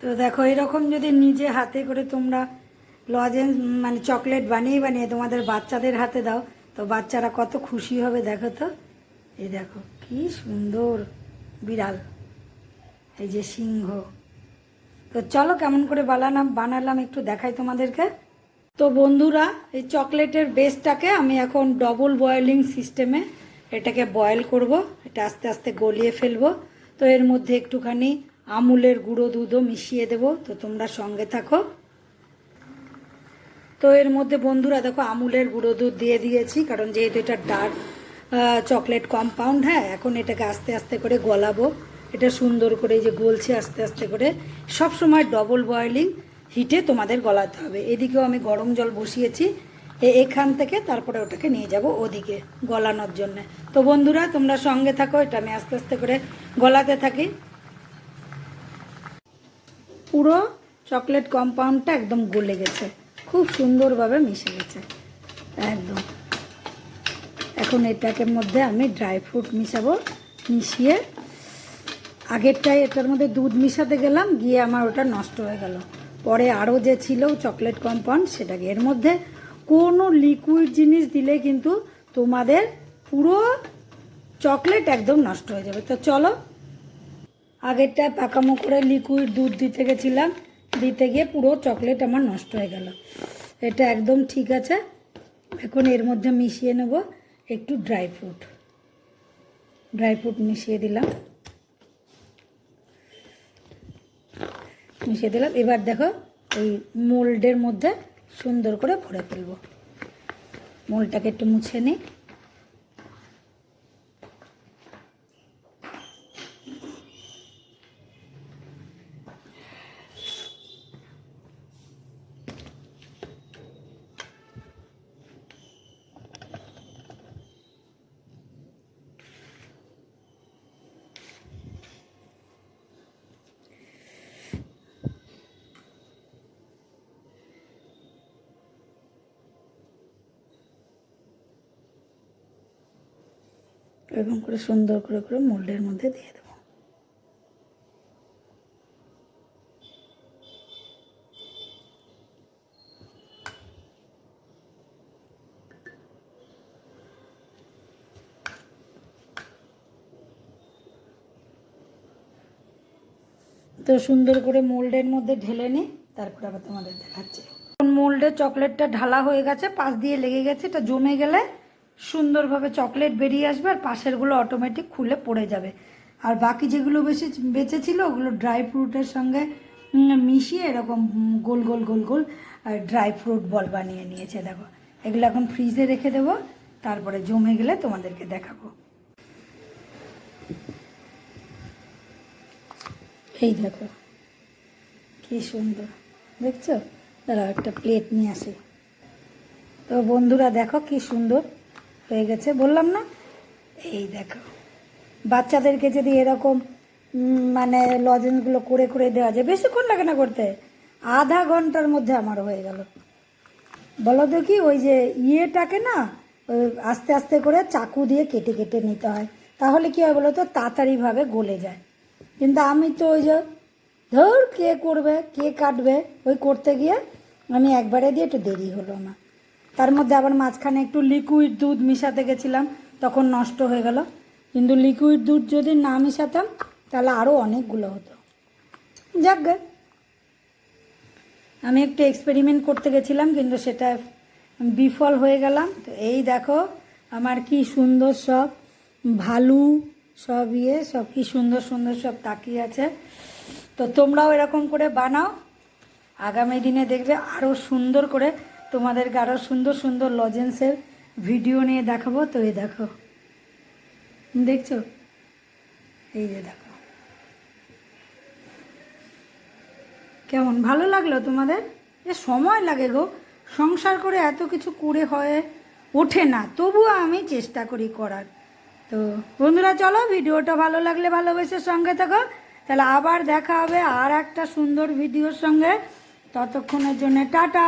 তো দেখো, এরকম যদি নিজে হাতে করে তোমরা লজেন্স মানে চকলেট বানিয়ে বানিয়ে তোমাদের বাচ্চাদের হাতে দাও, তো বাচ্চারা কত খুশি হবে দেখো তো। এই দেখো, কি সুন্দর বিড়াল, এই যে সিংহ। তো চলো কেমন করে বানালাম বানালাম, একটু দেখাই তোমাদেরকে। তো বন্ধুরা, এই চকলেটের বেসটাকে আমি এখন ডবল বয়েলিং সিস্টেমে এটাকে বয়েল করব, এটা আস্তে আস্তে গলিয়ে ফেলব। তো এর মধ্যে একটুখানি আমুলের গুঁড়ো দুধও মিশিয়ে দেবো, তো তোমরা সঙ্গে থাকো। তো এর মধ্যে বন্ধুরা, দেখো, আমুলের গুঁড়ো দুধ দিয়ে দিয়েছি, কারণ যেহেতু এটা ডার্ক চকলেট কম্পাউন্ড হ্যাঁ এখন এটাকে আস্তে আস্তে করে গলাবো। এটা সুন্দর করে যে গলছে আস্তে আস্তে করে। সব সময় ডবল বয়েলিং হিটে তোমাদের গলাতে হবে। এদিকেও আমি গরম জল বসিয়েছি। এখান থেকে তারপরে ওটাকে নিয়ে যাব ওদিকে গলানোর জন্য। তো বন্ধুরা, তোমরা সঙ্গে থাকো, এটা আমি আস্তে আস্তে করে গলাতে থাকি। পুরো চকলেট কম্পাউন্ডটা একদম গলে গেছে। খুব সুন্দরভাবে মিশে গেছে। একদম। এখন এটাকে মধ্যে আমি ড্রাই ফ্রুট মিশাবো। মিশিয়ে আগেরটায় এটার মধ্যে দুধ মিশাতে গেলাম, গিয়ে আমার ওটা নষ্ট হয়ে গেল। পরে আরও যে ছিল চকলেট কম্পাউন্ড সেটাকে এর মধ্যে কোনো লিকুইড জিনিস দিলে কিন্তু তোমাদের পুরো চকলেট একদম নষ্ট হয়ে যাবে। তো চলো আগেরটায় পাকামো করে লিকুইড দুধ দিতে গেছিলাম, দিতে গিয়ে পুরো চকলেট আমার নষ্ট হয়ে গেল। এটা একদম ঠিক আছে। এখন এর মধ্যে মিশিয়ে নেব একটু ড্রাই ফ্রুট ড্রাই ফ্রুট মিশিয়ে দিলাম। মিশিয়ে দিলাম। এবার দেখো এই মোল্ডের মধ্যে সুন্দর করে ভরে ফেলব। মোলটাকে একটু মুছে নিই। এরকম করে সুন্দর করে করে মোল্ডের মধ্যে দিয়ে দেবো। তো সুন্দর করে মোল্ডের মধ্যে ঢেলে নিই তারপরে আবার তোমাদের দেখাচ্ছি। মোল্ডে চকলেটটা ঢালা হয়ে গেছে, পাশ দিয়ে লেগে গেছে, এটা জমে গেলে সুন্দরভাবে চকলেট বেরিয়ে আসবে আর পাশেরগুলো অটোমেটিক খুলে পড়ে যাবে। আর বাকি যেগুলো বেশি বেঁচে ছিল ওগুলো ড্রাই ফ্রুটের সঙ্গে মিশিয়ে এরকম গোল গোল গোল গোল ড্রাই ফ্রুট বল বানিয়ে নিয়েছে, দেখো। এগুলো এখন ফ্রিজে রেখে দেবো, তারপরে জমে গেলে তোমাদেরকে দেখাবো। এই দেখো, কি সুন্দর, দেখছ? দাঁড়াও, একটা প্লেট নিয়ে আসি। তো বন্ধুরা দেখো কি সুন্দর। হয়ে গেছে। বললাম না, এই দেখো, বাচ্চাদেরকে যদি এরকম মানে লজেন্সগুলো করে করে দেওয়া যায়, বেশিক্ষণ লাগে না করতে, আধা ঘণ্টার মধ্যে আমার হয়ে গেল। বলো কি, ওই যে ইয়েটাকে না আস্তে আস্তে করে চাকু দিয়ে কেটে কেটে নিতে হয়, তাহলে কি হয় বলো তো, তাড়াতাড়িভাবে গলে যায়। কিন্তু আমি তো ওই যে, ধর কে করবে, কে কাটবে, ওই করতে গিয়ে আমি একবারে দিয়ে একটু দেরি হলো না। তার মধ্যে আবার মাঝখানে একটু লিকুইড দুধ মিশাতে গেছিলাম, তখন নষ্ট হয়ে গেল। কিন্তু লিকুইড দুধ যদি না মিশাতাম, তাহলে আরও অনেকগুলো হতো। যাক আমি একটু এক্সপেরিমেন্ট করতে গেছিলাম, কিন্তু সেটা বিফল হয়ে গেলাম। তো এই দেখো, আমার কি সুন্দর সব ভালু, সব ইয়ে সব কি সুন্দর সুন্দর সব তাকিয়ে আছে। তো তোমরাও এরকম করে বানাও। আগামী দিনে দেখবে আরও সুন্দর করে তোমাদেরকে আরও সুন্দর সুন্দর লজেন্সের ভিডিও নিয়ে দেখাবো। তো এই দেখো। দেখছ? এই যে দেখো। কেমন? ভালো লাগল তোমাদের? এ সময় লাগে গো। সংসার করে এত কিছু করে হয়ে ওঠে না। তবুও আমি চেষ্টা করি করার। তো বন্ধুরা, চলো ভিডিওটা ভালো লাগলে ভালোবেসে সঙ্গে থাকো। তাহলে আবার দেখা হবে আর একটা সুন্দর ভিডিওর সঙ্গে। ততক্ষণের জন্য টাটা।